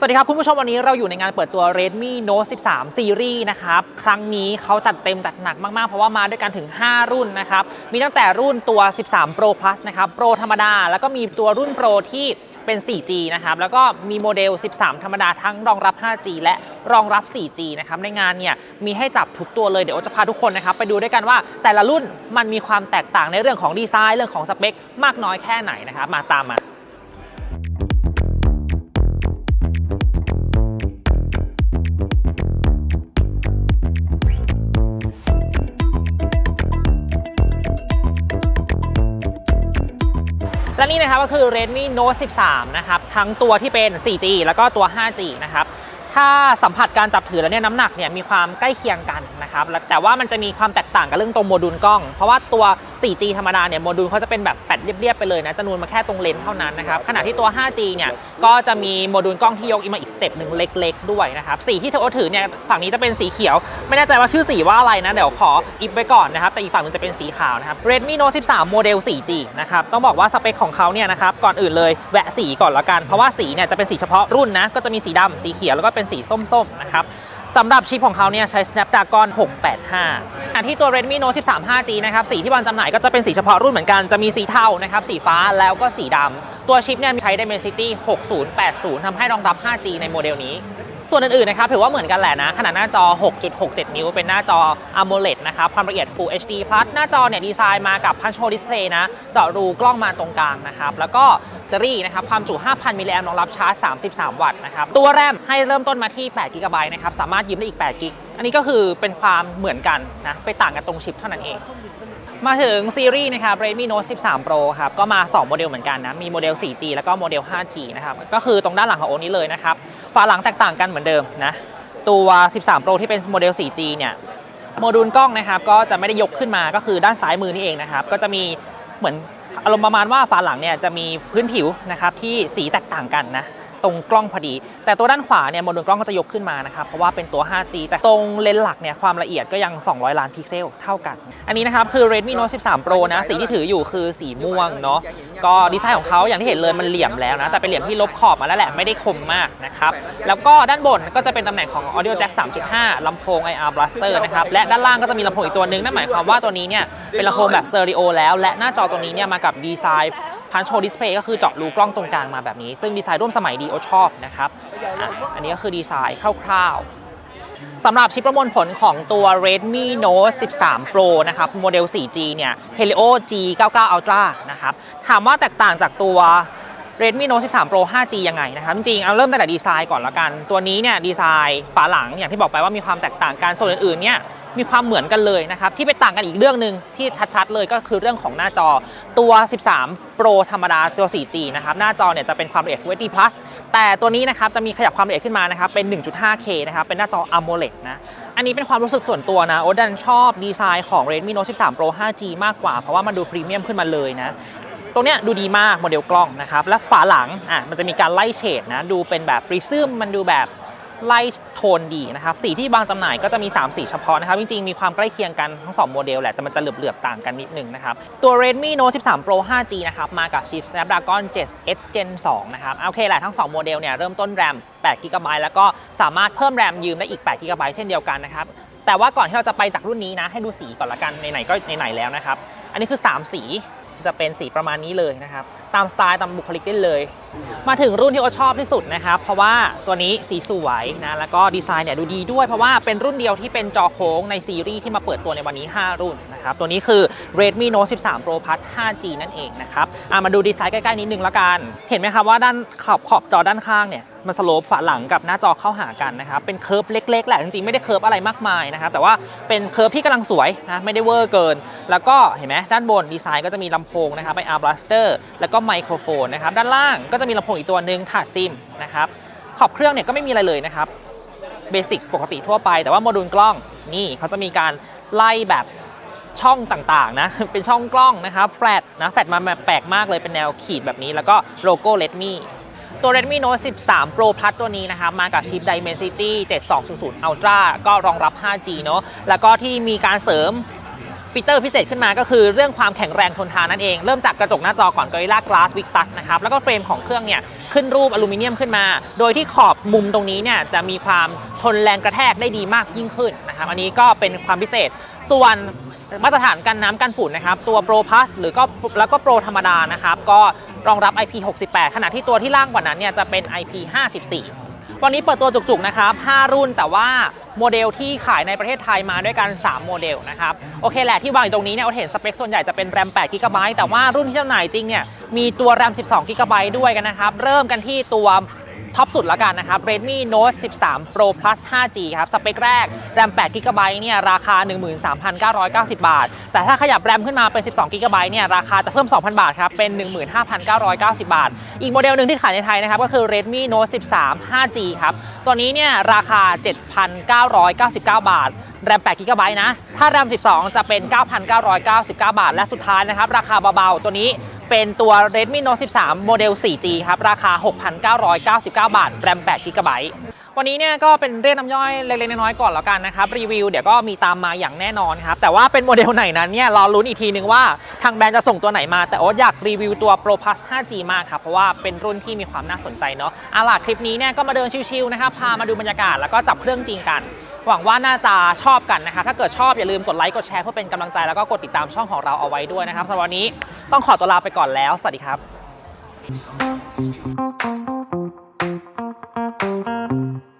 สวัสดีครับ คุณผู้ชมวันนี้เราอยู่ในงานเปิดตัว Redmi Note 13 Series นะครับ ครั้งนี้เขาจัดเต็มจัดหนักมาก ๆ เพราะว่ามาด้วยกันถึง 5 รุ่นนะครับ มีตั้งแต่รุ่นตัว 13 Pro Plus นะครับ Pro ธรรมดา แล้วก็มีตัวรุ่น Pro ที่เป็น 4G นะครับ แล้วก็มีโมเดล 13 ธรรมดาทั้งรองรับ 5G และรองรับ 4G นะครับ ในงานเนี่ยมีให้จับทุกตัวเลย เดี๋ยวจะพาทุกคนนะครับไปดูด้วยกันว่าแต่ละรุ่นมันมีความแตกต่างในเรื่องของดีไซน์ เรื่องของสเปค มากน้อยแค่ไหนนะครับ มาตามมา และนี่นะครับก็คือ Redmi Note 13 นะครับ ทั้งตัวที่เป็น 4G แล้วก็ตัว 5G นะครับ ถ้าสัมผัสการจับถือแล้วเนี่ยน้ำหนักเนี่ยมีความใกล้เคียงกันนะครับแล้วแต่ว่ามันจะมีความแตกต่างกับเรื่องตรงโมดูลกล้อง เพราะว่าตัว 4G ธรรมดาเนี่ยโมดูลเขาจะเป็นแบบแปดเรียบๆไปเลยนะจะนูนมาแค่ตรงเลนส์เท่านั้นนะครับขณะที่ตัว 5G เนี่ยก็จะมีโมดูลกล้องที่ยกมาอีกสเต็ปหนึ่งเล็ก ๆ ด้วยนะครับสีที่เธอถือเนี่ยฝั่งนี้จะเป็นสีเขียว ไม่แน่ใจว่าชื่อสีว่าอะไรนะเดี๋ยวขออิฟไว้ก่อนนะครับแต่อีกฝั่งนึงจะเป็นสีขาวนะครับ Redmi Note 13 โมเดล 4G นะครับต้องบอกว่าสเปคของเขาเนี่ยนะครับก่อนอื่นเลยแวะสีก่อนละกัน เพราะว่าสีเนี่ยจะเป็นสีเฉพาะรุ่นนะก็จะมีสีดำสีเขียวแล้วก็เป็นสีส้มๆนะครับสำหรับชิปของเขาเนี่ยใช้ Snapdragon 685อันที่ตัว Redmi Note 13 5G นะครับสีที่วางจำหน่ายก็จะเป็นสีเฉพาะรุ่นเหมือนกัน จะมีสีเทานะครับสีฟ้าแล้วก็สีดำตัวชิปเนี่ยใช้ Dimensity 6080ทำให้รองรับ 5G ในโมเดลนี้ ส่วนอื่นๆนะครับถือว่าเหมือนกันแหละนะ ขนาดหน้าจอ 6.67 นิ้ว เป็นหน้าจอ AMOLED นะครับความละเอียด Full HD Plus หน้าจอเนี่ยดีไซน์มากับ Punch Hole Display นะ เจาะรูกล้องมาตรงกลางนะครับ แล้วก็แบตเตอรี่นะครับความจุ 5,000 มิลลิแอมรองรับชาร์จ 33 วัตต์นะครับ ตัวแรมให้เริ่มต้นมาที่8 g b นะครับ สามารถยืมได้อีก8 g b อันนี้ก็คือเป็นความเหมือนกันนะ ไปต่างกันตรงชิปเท่านั้นเอง มาถึงซีรีส์นะครับ Redmi Note 13 Pro ครับ ก็มา 2 โมเดลเหมือนกันนะ มีโมเดล 4G แล้วก็โมเดล 5G นะครับ ก็คือตรงด้านหลังของโอนี้เลยนะครับ ฝาหลังแตกต่างกันเหมือนเดิมนะ ตัว 13 Pro ที่เป็นโมเดล 4G เนี่ย โมดูลกล้องนะครับ ก็จะไม่ได้ยกขึ้นมา ก็คือด้านซ้ายมือนี่เองนะครับ ก็จะมีเหมือนอารมณ์ประมาณว่าฝาหลังเนี่ยจะมีพื้นผิวนะครับที่สีแตกต่างกันนะ ตรงกล้องพอดี แต่ตัวด้านขวาเนี่ยโมดูลกล้องก็จะยกขึ้นมานะครับ เพราะว่าเป็นตัว 5G แต่ตรงเลนส์หลักเนี่ยความละเอียดก็ยัง 200 ล้านพิกเซลเท่ากัน อันนี้นะครับคือ Redmi Note 13 Pro นะ สีที่ถืออยู่คือสีม่วงเนาะ ก็ดีไซน์ของเขาอย่างที่เห็นเลยมันเหลี่ยมแล้วนะ แต่เป็นเหลี่ยมที่ลบขอบมาแล้วแหละไม่ได้คมมากนะครับ แล้วก็ด้านบนก็จะเป็นตำแหน่งของ Audio Jack 3.5ลำโพง IR Blaster นะครับ และด้านล่างก็จะมีลำโพงอีกตัวหนึ่งนั่นหมายความว่าตัวนี้เนี่ยเป็นลำโพงแบบสเตอริโอแล้ว และหน้าจอตัวนี้เนี่ยมากับดีไซน์ พันโชดิสเพย์ก็คือเจาะรูกล้องตรงกลางมาแบบนี้ ซึ่งดีไซน์ร่วมสมัยดีโอชอบนะครับอะอันนี้ก็คือดีไซน์คร่าวๆสำหรับชิปประมวลผลของตัว Redmi Note 13 Pro นะครับโมเดล 4G เนี่ย Helio G99 Ultra นะครับถามว่าแตกต่างจากตัว Redmi Note 13 Pro 5G ยังไงนะครับจริงๆเอาเริ่มตั้งแต่ดีไซน์ก่อนละกัน ตัวนี้เนี่ยดีไซน์ฝาหลังอย่างที่บอกไปว่ามีความแตกต่างกันส่วนอื่นๆเนี่ยมีความเหมือนกันเลยนะครับที่ไปต่างกันอีกเรื่องหนึ่งที่ชัดๆเลยก็คือเรื่องของหน้าจอตัว 13 Pro ธรรมดาตัว 4G นะครับหน้าจอเนี่ยจะเป็นความละเอียด Full HD Plus แต่ตัวนี้นะครับจะมีขยับความละเอียดขึ้นมานะครับเป็น 1.5K นะครับเป็นหน้าจอ AMOLED นะอันนี้เป็นความรู้สึกส่วนตัวนะโอดันชอบดีไซน์ของ Redmi Note 13 Pro 5G มากกว่าเพราะว่ามันดูพรีเมียมขึ้นมาเลยนะ ตรงเนี้ยดูดีมากโมเดลกล้องนะครับ และฝาหลังอะมันจะมีการไล่เฉดนะ ดูเป็นแบบปริซึมมันดูแบบไล่โทนดีนะครับ สีที่บางจำหน่ายก็จะมี 3 สีเฉพาะนะครับ จริงๆ มีความใกล้เคียงกันทั้ง 2 โมเดลแหละ แต่มันจะเหลือบๆ ต่างกันนิดนึงนะครับ ตัว Redmi Note 13 Pro 5G นะครับ มากับชิป Snapdragon 7 X Gen 2 นะครับ โอเคแหละทั้ง 2 โมเดลเนี่ยเริ่มต้นแรม8 g b แล้วก็สามารถเพิ่มแรมยืมได้อีก8 g b เช่นเดียวกันนะครับ แต่ว่าก่อนที่เราจะไปจากรุ่นนี้นะ ให้ดูสีก่อนละกัน ไหนๆ ก็ไหนๆ แล้วนะครับ อันนี้คือ 3 สี จะเป็นสีประมาณนี้เลยนะครับ ตามสไตล์ตามบุคลิกได้เลย มาถึงรุ่นที่โอชอบที่สุดนะครับ เพราะว่าตัวนี้สีสวยนะแล้วก็ดีไซน์เนี่ยดูดีด้วยเพราะว่าเป็นรุ่นเดียวที่เป็นจอโค้งในซีรีส์ที่มาเปิดตัวในวันนี้ 5 รุ่นนะ ครับ ตัวนี้คือ Redmi Note 13 Pro Plus 5G นั่นเองนะครับอะมาดูดีไซน์ใกล้ ๆ นิดนึงแล้วกัน เห็นไหมครับว่าด้านขอบขอบจอด้านข้างเนี่ยมันสโลปฝาหลังกับหน้าจอเข้าหากันนะครับ เป็นเคิร์ฟเล็ก ๆ แหละ จริง ๆ ไม่ได้เคิร์ฟอะไรมากมายนะครับ แต่ว่าเป็นเคิร์ฟที่กำลังสวยนะ ไม่ได้เวอร์เกิน แล้วก็เห็นไหมด้านบนดีไซน์ก็จะมีลำโพงนะครับ IR Blaster แล้วก็ไมโครโฟนนะครับ ด้านล่างก็จะมีลำโพงอีกตัวหนึ่งถาดซิมนะครับ ขอบเครื่องเนี่ยก็ไม่มีอะไรเลยนะครับ เบสิกปกติทั่วไป แต่ว่าโมดูลกล้องนี่เขาจะมีการไล่แบบ ช่องต่างๆนะ เป็นช่องกล้องนะครับแฟลตนะแฟลตมาแบบแปลกมากเลยเป็นแนวขีดแบบนี้ แล้วก็โลโก้ Redmi ตัว Redmi Note 13 Pro Plus ตัวนี้นะครับมากับชิป Dimensity 7200 Ultra ก็รองรับ 5G เนอะแล้วก็ที่มีการเสริมฟีเจอร์พิเศษขึ้นมาก็คือเรื่องความแข็งแรงทนทานนั่นเอง เริ่มจากกระจกหน้าจอก่อน Gorilla Glass Victus นะครับแล้วก็เฟรมของเครื่องเนี่ยขึ้นรูปอลูมิเนียมขึ้นมา โดยที่ขอบมุมตรงนี้เนี่ยจะมีความทนแรงกระแทกได้ดีมากยิ่งขึ้นนะครับอันนี้ก็เป็นความพิเศษ ส่วนมาตรฐานกันน้ำกันฝุ่นนะครับ ตัว Pro Plus หรือก็แล้วก็ Pro ธรรมดานะครับ ก็รองรับ IP68 ขณะที่ตัวที่ล่างกว่านั้นเนี่ยจะเป็น IP54 วันนี้เปิดตัวจุกๆนะครับ 5 รุ่นแต่ว่าโมเดลที่ขายในประเทศไทยมาด้วยกัน 3 โมเดลนะครับ โอเคแหละที่วางอยู่ตรงนี้เนี่ยเราเห็นสเปคส่วนใหญ่จะเป็นแรม8 g b แต่ว่ารุ่นที่จำหน่ายจริงเนี่ยมีตัวแรม12 g b ด้วยกันนะครับ เริ่มกันที่ตัว ท็อปสุดแล้วกันนะครับ Redmi Note 13 Pro Plus 5G ครับ สเปคแรกแรม8 g b เนี่ยราคา 13,990 บาท แต่ถ้าขยับแรมขึ้นมาเป็น 12 g b เนี่ยราคาจะเพิ่ม 2,000 บาทครับ เป็น 15,990 บาท อีกโมเดลหนึ่งที่ขายในไทยนะครับก็คือ Redmi Note 13 5G ครับ ตัวนี้เนี่ยราคา 7,999 บาทแรม8 g b นะ ถ้าแรม 12 จะเป็น 9,999 บาท และสุดท้ายนะครับ ราคาเบาๆ ตัวนี้ เป็นตัว Redmi Note 13 โมเดล 4G ครับ ราคา 6,999 บาท แรม8 g b วันนี้เนี่ยก็เป็นเรียกน้ำย่อยเล็กๆน้อยๆก่อนแล้วกันนะครับ รีวิวเดี๋ยวก็มีตามมาอย่างแน่นอนครับ แต่ว่าเป็นโมเดลไหนนั้นเนี่ยรอลุ้นอีกทีนึงว่าทางแบรนด์จะส่งตัวไหนมา แต่โอ๊ตอยากรีวิวตัว Pro Plus 5G มากครับ เพราะว่าเป็นรุ่นที่มีความน่าสนใจเนาะเอาล่ะคลิปนี้เนี่ยก็มาเดินชิวๆนะครับพามาดูบรรยากาศแล้วก็จับเครื่องจริงกัน หวังว่าน่าจะชอบกันนะครับ ถ้าเกิดชอบอย่าลืมกดไลค์กดแชร์เพื่อเป็นกำลังใจแล้วก็กดติดตามช่องของเราเอาไว้ด้วยนะครับสำหรับวันนี้ต้องขอตัวลาไปก่อนแล้ว สวัสดีครับ